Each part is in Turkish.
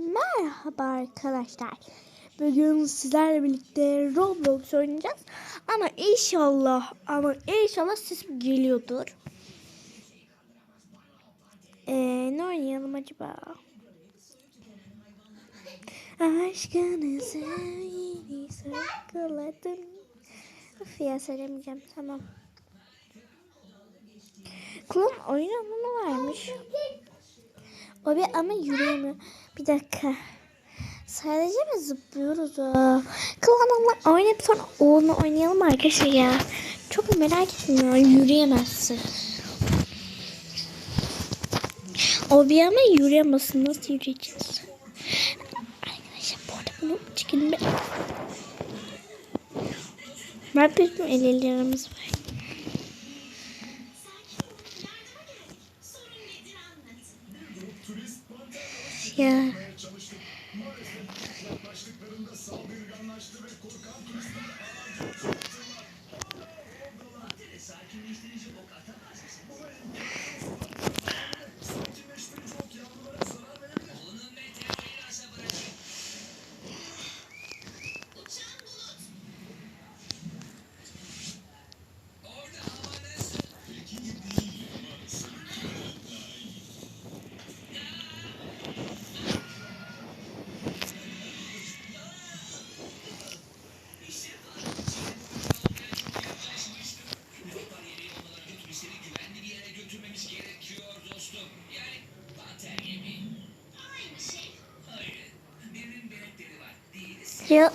Merhaba arkadaşlar. Bugün sizlerle birlikte Roblox oynayacağız. Ama inşallah ama inşallah sesim geliyordur. Ee, ne oynayalım acaba? Aşkınızı yeni sakladın. Of ya söylemeyeceğim tamam. Kulağım oyun alanı varmış. O bir ama yürüyemiyor. Bir dakika. Sadece mi zıplıyoruz o? Klanımla oynayıp sonra oğlunu oynayalım arkadaşlar ya. Çok merak ya yürüyemezsin. O bir ama yürüyemezsin. Nasıl yürüyeceğiz? Arkadaşlar bu arada bunu bir... Ben bizim el ellerimiz var. Ya. Ya.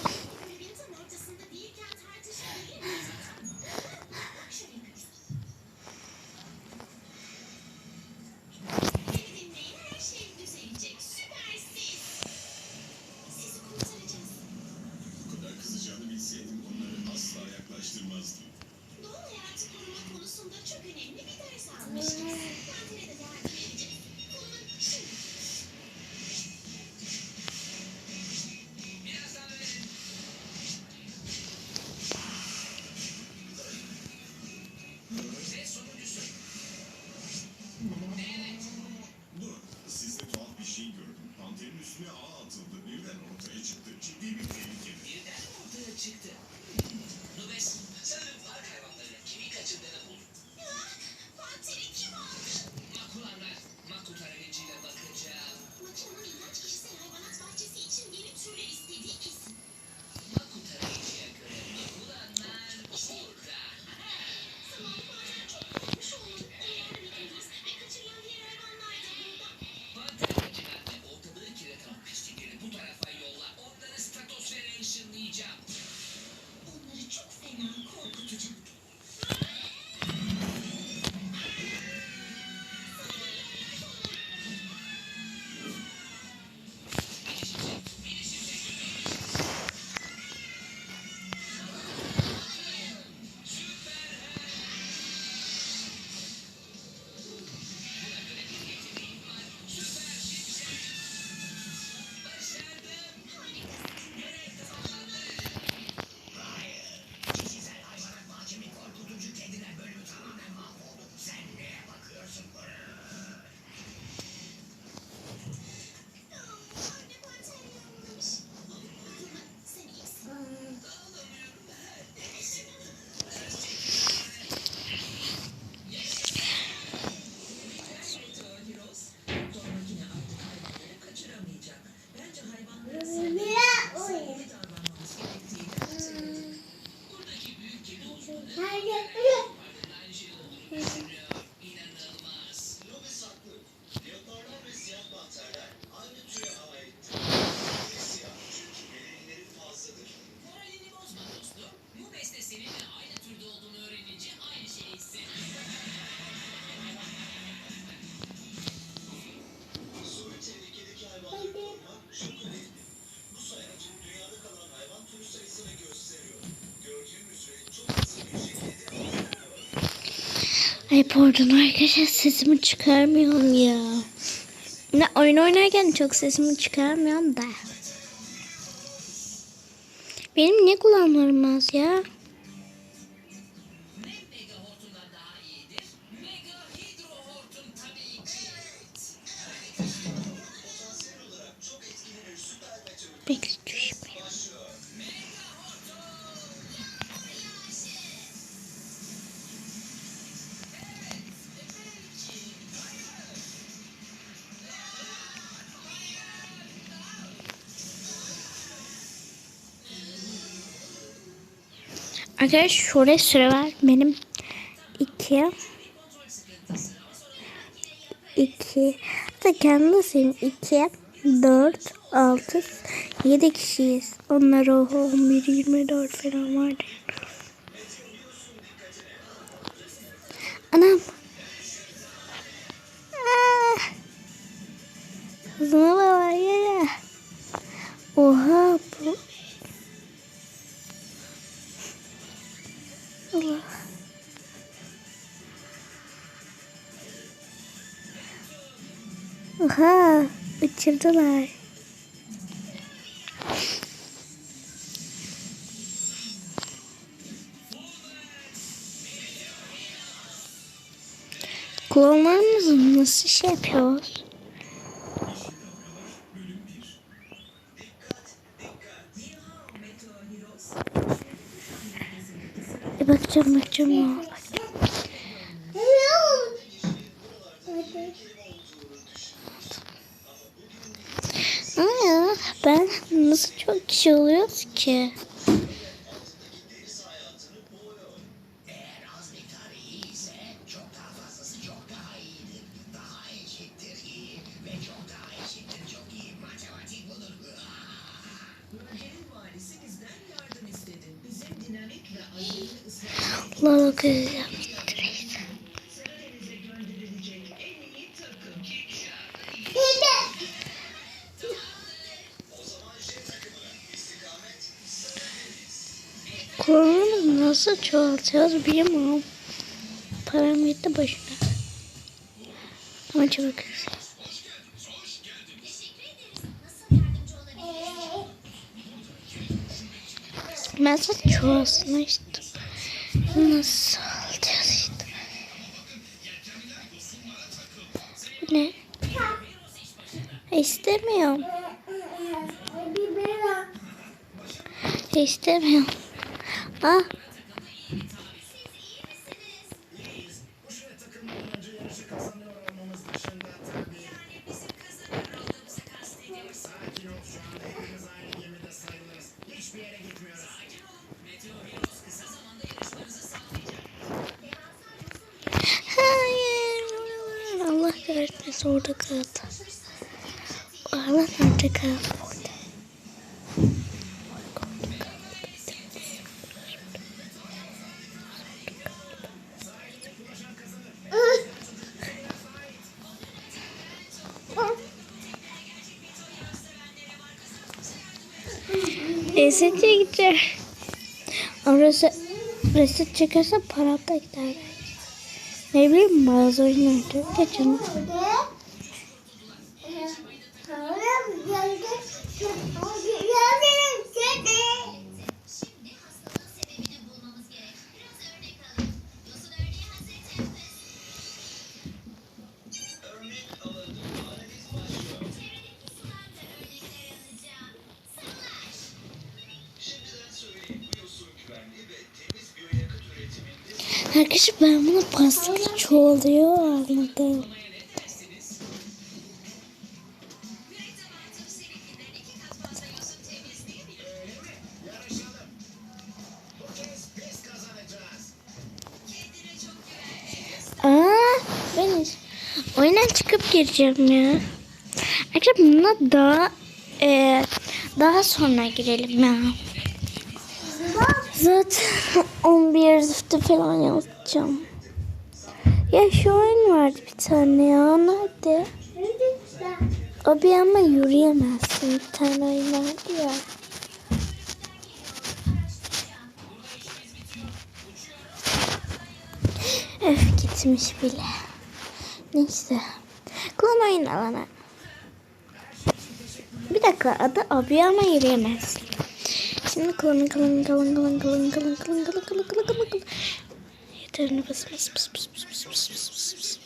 Ay pardon arkadaşlar sesimi çıkarmıyorum ya. Ne oyun oynarken çok sesimi çıkarmıyorum da. Benim ne kulağım az ya? Bekle Arkadaşlar şuraya süre var. Benim iki iki hatta kendi sayayım iki dört altı yedi kişiyiz. Onlar o 11 24 falan vardı. Anam. Ah. Kızıma baba ya. Oha bu. Allah. Oha, uçurdular. Klonlarımızı nasıl şey yapıyoruz? Bir bakacağım bakacağım. Aa, ben nasıl çok kişi oluyoruz ki? Toplarla kıracağım. Koronu nasıl çoğaltacağız bilmiyorum. Param gitti başına. Ama çabuk. Ben çoğalsın işte. Nasıl. Bu ne? İstemiyorum. İstemiyorum. Ah. Kahretmesin orada kaldı. Allah nerede kaldı? Reset'e gider. Orası reset çekerse param da gider. Ne bileyim bazı oyunlarda öyle Arkadaşlar ben bunu plastik çoğalıyor anladım. Oyundan çıkıp gireceğim ya. Arkadaşlar buna daha e, daha sonra girelim ya. Zaten 11 zıftı falan yazacağım. Ya şu oyun vardı bir tane ya. Nerede? O bir ama yürüyemezsin. Bir tane oyun vardı ya. Öf gitmiş bile. Neyse. Klon oyun alanı. Bir dakika adı abi ama yürüyemez. Şimdi klon klon klon klon klon klon klon klon klon klon klon Yeterini bas bas bas bas bas bas bas bas bas bas.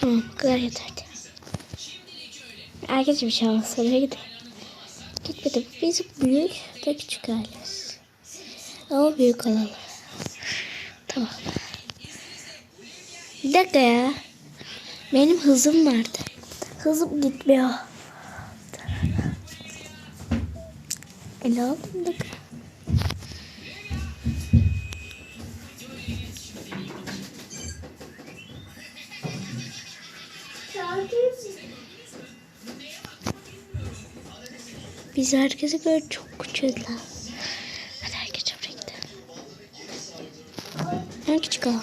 Tamam bu kadar yeterli. Herkes bir şey alsın. Gidelim. Gitmedim. Biz büyük de küçük aileyiz. Ama büyük olalım. Tamam. Bir dakika ya. Benim hızım vardı. Hızım gitmiyor. Ele dakika. Biz herkese göre çok küçüğüz lan. Hadi herkes oraya gidelim. Ben küçük olalım.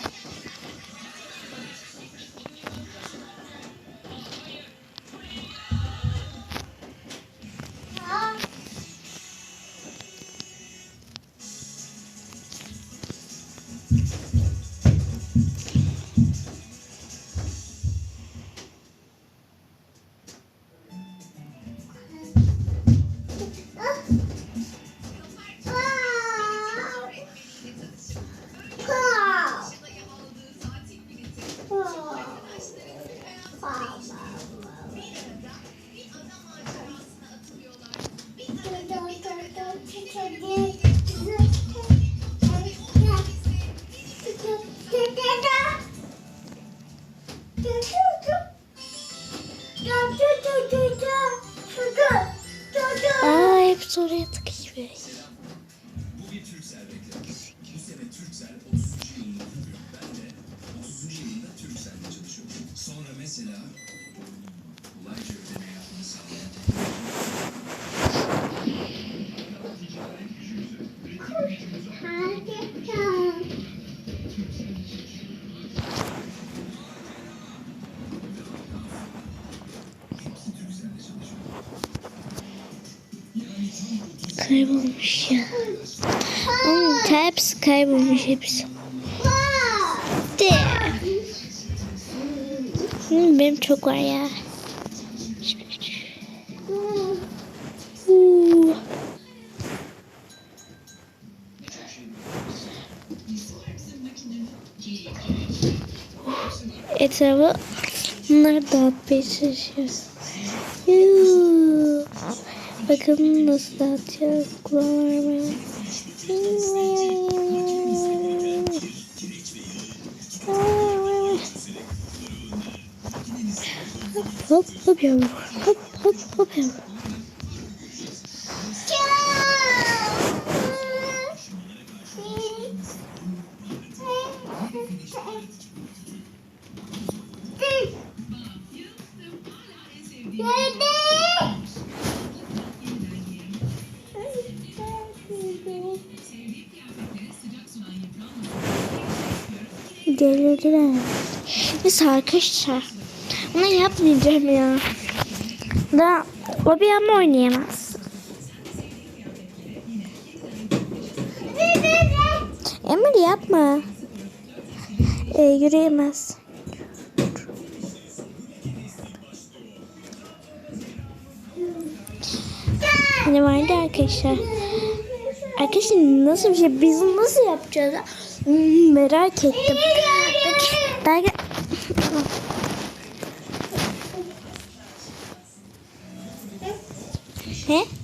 Oraya tıkışıyor. Bu bir Türksel reklamı. Bu sene Türksel 30. yılını kutluyor. Ben de 30. yılında Türksel'de çalışıyorum. Sonra mesela Kaybolmuş ya. Onun hepsi kaybolmuş hepsi. De. Hı, Benim çok var ya. Uuu. Etrafı bunları dağıtmaya çalışıyoruz. Yuu. Bakın nasıl dağıtıyor kulağıma. Hop hop yavrum. Hop hop hop yavrum. Arkadaşlar. Bunu yapmayacağım ya. Da o bir ama oynayamaz. Emir yapma. Ee, yürüyemez. Hani vardı arkadaşlar. Arkadaşlar nasıl bir şey? Biz nasıl yapacağız? Hmm, merak ettim. Belki, belki...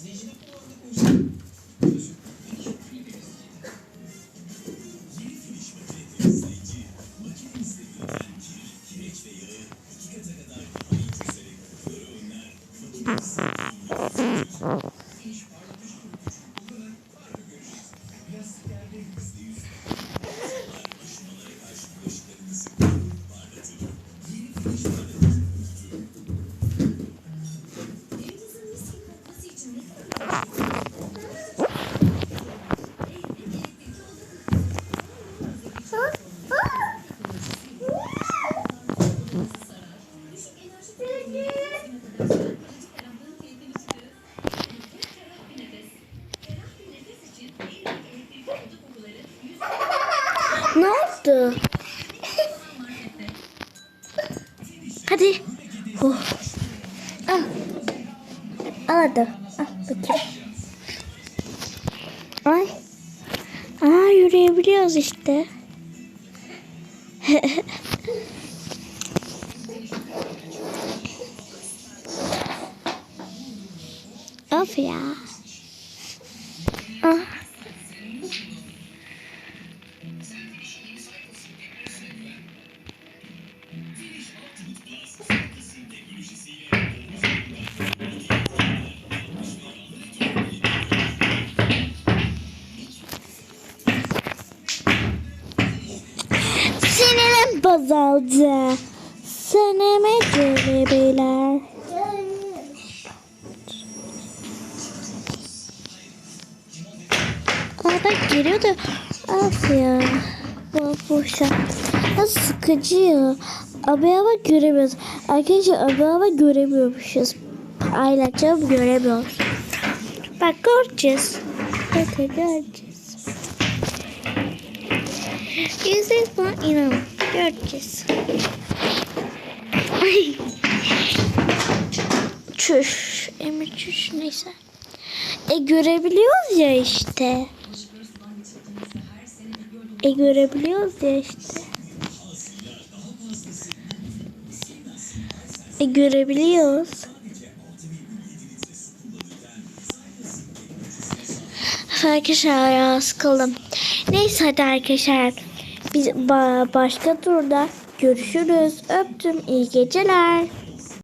exige do yürüyebiliyoruz işte. of ya. Ah. Bozuldu. Seneme gelebilir. Aa bak geliyor da af ya. Boşa. Nasıl sıkıcı ya. Abi hava göremiyoruz. Arkadaşlar abi hava göremiyormuşuz. Ayrıca göremiyoruz. Bak göreceğiz. Bakın göreceğiz. Yüzde falan inan. Göreceğiz. Ay. Çüş. Emir çüş neyse. E görebiliyoruz ya işte. E görebiliyoruz ya işte. E görebiliyoruz. Arkadaşlar ya sıkıldım. Neyse hadi arkadaşlar. Biz ba- başka turda görüşürüz. Öptüm. İyi geceler.